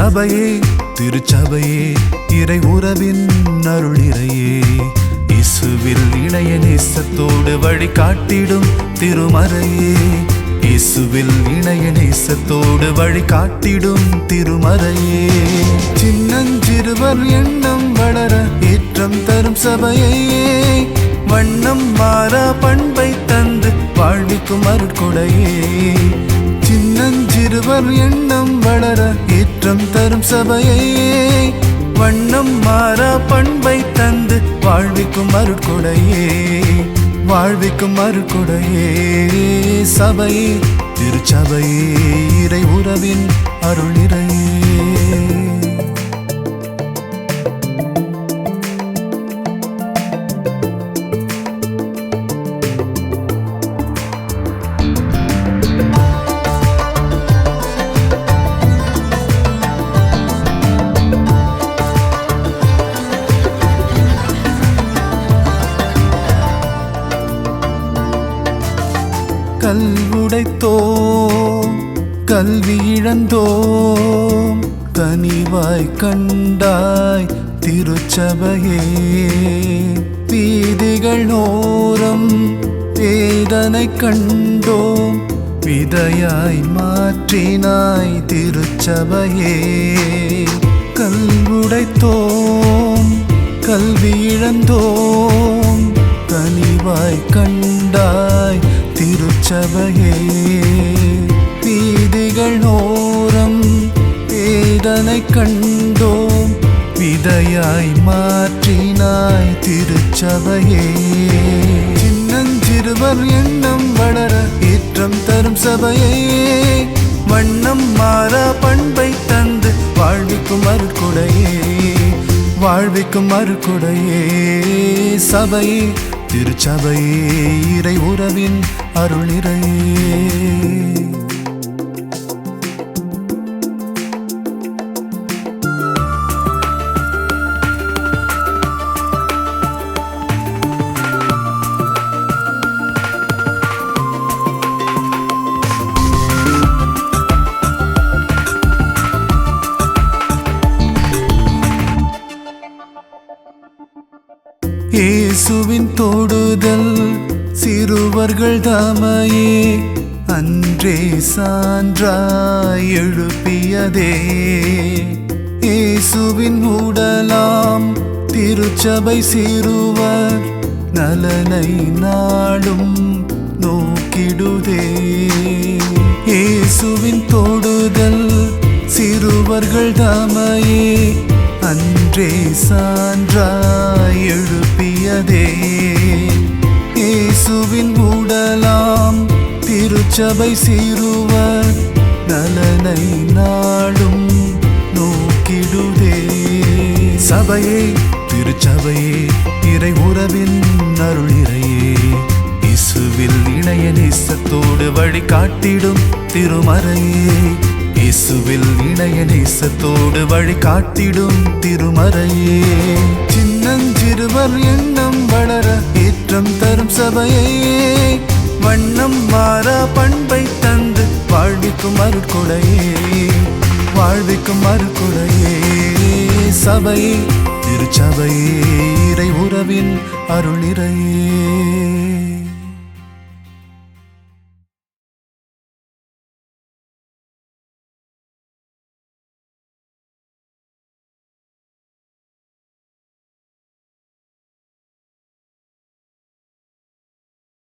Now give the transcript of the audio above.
சபையே திருச்சபையே இறை உறவின் அருளிறையே. இசுவில் இளைய நேசத்தோடு வழிகாட்டிடும் திருமறையே. இசுவில் இணைய நேசத்தோடு வழி காட்டிடும் திருமறையே. சின்னஞ்சிறுவர் எண்ணம் வளர ஏற்றம் தரும் சபையே வண்ணம் மாறா பண்பை தந்து வாழ்விக்கும் அருட்கொடையே. சின்ன சின்னஞ்சிறுவர் எண்ணம் வளர ஏற்றம் தரும் சபையே. வண்ணம் மாறா பண்பை தந்து வாழ்விக்கும் அருட்கொடையே. வாழ்விக்கும் அருட்கொடையே. சபையே திருச்சபையே இறை உறவின் அருளிறையே கல் உடைத்தோம் கல்வி இழந்தோம் கனிவாய் கண்டாய் திருச்சபையே. வீதிகள் நோரம் வேதனை கண்டோம் விதையாய் மாற்றினாய் திருச்சபையே. கல்வுடைத்தோம் கல்வி இழந்தோம் கனிவாய் கண்டாய் திருச்சபையே. வீதிகள் ஓரம் வேதனை கண்டோம். விதையாய் மாற்றினாய் திருச்சபையே. சின்னஞ்சிறுவர் எண்ணம் வளர ஏற்றம் தரும் சபையே. வண்ணம் மாறா பண்பை தந்து வாழ்விக்கும் அருக்குடையே வாழ்விக்கும் அருக்குடையே சபையே திருச்சபையே இறை உறவின் அருளிறையே. இயேசுவின் தொடுதல் சிறுவர்கள் தாமையே அன்றே சான்றாய் எழுப்பியதே. இயேசுவின் உடலாம் திருச்சபை சிறுவர் நலனை நாடும் நோக்கிடுதே. இயேசுவின் தொடுதல் சிறுவர்கள் தாமையே அன்றே சான்றாய் எழுப்பி எழுப்பியதே இயேசுவின் உடலாம் திருச்சபை சிறுவர் நலனை நாடும் நோக்கிடுதே. சபையே திருச்சபையே இறை உறவின் அருளிறையே. இசுவில் இணைய நேசத்தோடு வழி காட்டிடும் திருமறையே. இசுவில் இணைய நேசத்தோடு வழி காட்டிடும் திருமறையே சின்னஞ்சிறுவர் எண்ணம் வளர ஏற்றம் தரும் சபையே. வண்ணம் மாறா பண்பை தந்து வாழ்விக்கும் அருட்கொடையே. வாழ்விக்கும் அருட்கொடையே. சபையே திருச்சபையே இறை உறவின் அருளிறையே.